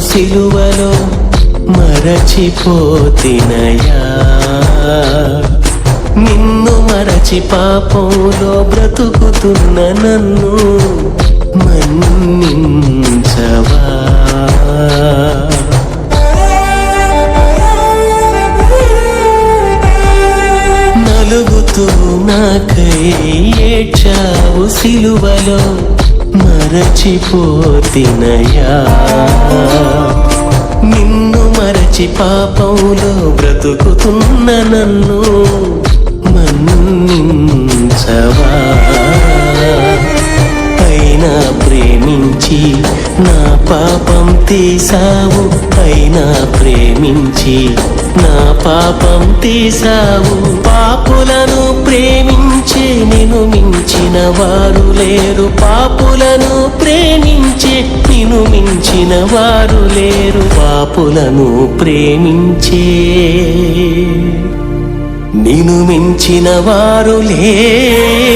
సిలువలో మరచిపోతినయా. నిన్ను మరచి పాపంలో బ్రతుకుతున్న నన్ను మన్నించవా. నలుగుతూ నాకై ఏడ్చావు సిలువలో మరచిపోతినయా నిన్ను మరచి పాపంలో బ్రతుకుతున్న నన్ను మన్నించవా? అయినా ప్రేమించి నా పాపం తీసావు అయినా ప్రేమించి నా పాపం తీసావు పాపులను మించిన వారు లేరు పాపులను ప్రేమించే నిన్ను మించిన వారు లేరు పాపులను ప్రేమించే నిన్ను మించిన వారు లేరు.